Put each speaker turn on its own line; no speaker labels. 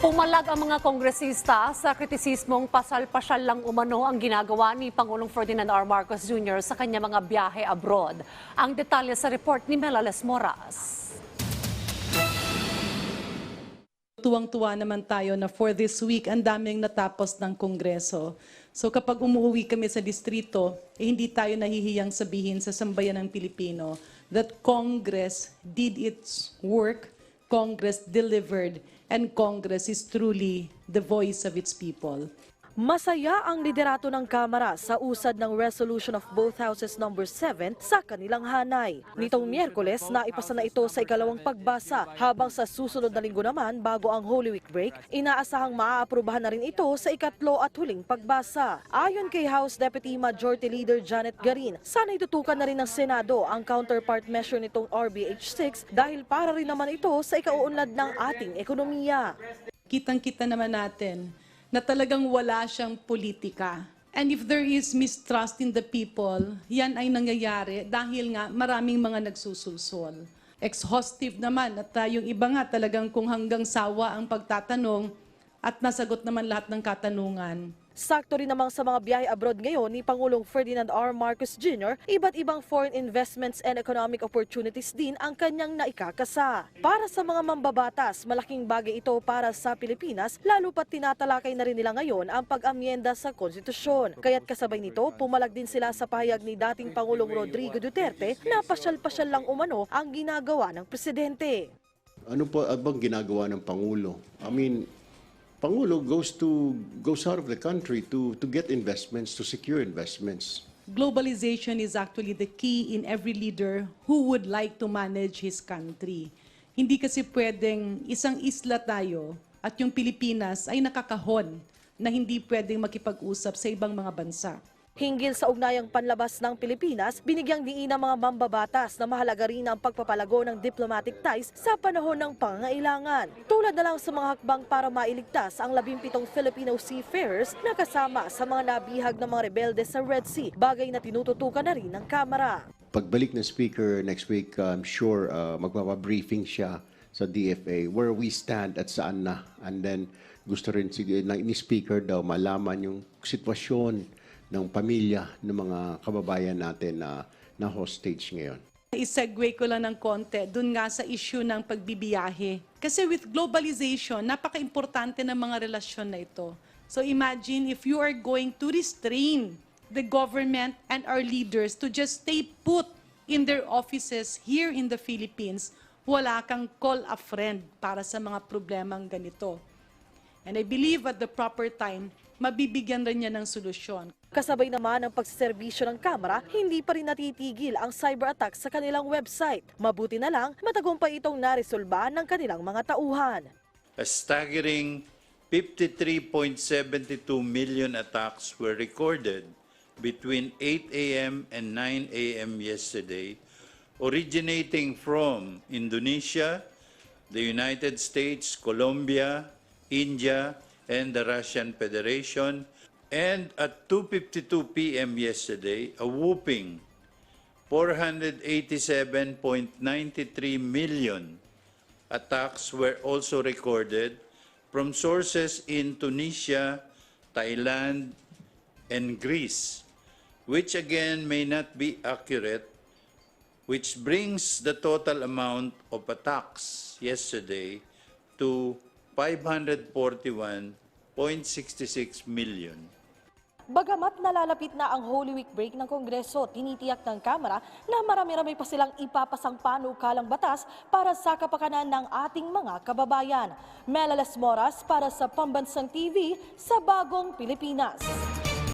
Pumalag ang mga kongresista sa kritisismong pasal-pasyal lang umano ang ginagawa ni Pangulong Ferdinand R. Marcos Jr. sa kanya mga biyahe abroad. Ang detalye sa report ni Melales Moras.
Tuwang-tuwa naman tayo na for this week, ang daming natapos ng Kongreso. So kapag umuwi kami sa distrito, eh, hindi tayo nahihiyang sabihin sa sambayan ng Pilipino that Congress did its work, Congress delivered, and Congress is truly the voice of its people.
Masaya ang liderato ng Kamara sa usad ng Resolution of both Houses number 7 sa kanilang hanay. Nitong Miyerkules, naipasa na ito sa ikalawang pagbasa, habang sa susunod na linggo naman bago ang Holy Week break, inaasahang maaaprubahan na rin ito sa ikatlo at huling pagbasa. Ayon kay House Deputy Majority Leader Janet Garin, sana itutukan na rin ng Senado ang counterpart measure nitong RBH6 dahil para rin naman ito sa ikauunlad ng ating ekonomiya.
kitang-kita naman natin na talagang wala siyang politika. And if there is mistrust in the people, yan ay nangyayari dahil nga maraming mga nagsusulsol. Exhaustive naman at uh, yung iba nga talagang kung hanggang sawa ang pagtatanong at nasagot naman lahat ng katanungan.
Sakto rin namang sa mga biyahe abroad ngayon ni Pangulong Ferdinand R. Marcos Jr., iba't ibang foreign investments and economic opportunities din ang kanyang naikakasa. Para sa mga mambabatas, malaking bagay ito para sa Pilipinas, lalo pat tinatalakay na rin nila ngayon ang pag-amyenda sa konstitusyon. Kaya't kasabay nito, pumalag din sila sa pahayag ni dating Pangulong Rodrigo Duterte na pasyal-pasyal lang umano ang ginagawa ng presidente.
Ano po abang ginagawa ng Pangulo? I mean, Pangulo goes to goes out of the country to to get investments, to secure investments.
Globalization is actually the key in every leader who would like to manage his country. Hindi kasi pwedeng isang isla tayo at yung Pilipinas ay nakakahon na hindi pwedeng makipag-usap sa ibang mga bansa.
Hinggil sa ugnayang panlabas ng Pilipinas, binigyang diin ng mga mambabatas na mahalaga rin ang pagpapalago ng diplomatic ties sa panahon ng pangangailangan. Tulad na lang sa mga hakbang para mailigtas ang 17 Filipino seafarers na kasama sa mga nabihag ng mga rebelde sa Red Sea, bagay na tinututukan na rin ng Kamara.
Pagbalik ng speaker next week, I'm sure uh, magpapabriefing siya sa DFA where we stand at saan na. And then gusto rin na ni speaker daw malaman yung sitwasyon ng pamilya ng mga kababayan natin na na hostage ngayon.
I-segue ko lang ng konti dun nga sa issue ng pagbibiyahe. Kasi with globalization, napaka-importante ng mga relasyon na ito. So imagine if you are going to restrain the government and our leaders to just stay put in their offices here in the Philippines, wala kang call a friend para sa mga problemang ganito. And I believe at the proper time, mabibigyan rin niya ng solusyon.
Kasabay naman ng pagsiservisyo ng Kamara, hindi pa rin natitigil ang cyber attack sa kanilang website. Mabuti na lang, matagumpay itong naresolba ng kanilang mga tauhan.
A staggering 53.72 million attacks were recorded between 8 a.m. and 9 a.m. yesterday, originating from Indonesia, the United States, Colombia, India, and the Russian Federation. And at 2.52 p.m. yesterday, a whooping 487.93 million attacks were also recorded from sources in Tunisia, Thailand, and Greece, which again may not be accurate, which brings the total amount of attacks yesterday to 541.66 million.
Bagamat nalalapit na ang Holy Week break ng Kongreso, tinitiyak ng Kamara na marami-rami pa silang ipapasang panukalang batas para sa kapakanan ng ating mga kababayan. Melales Moras para sa Pambansang TV sa Bagong Pilipinas.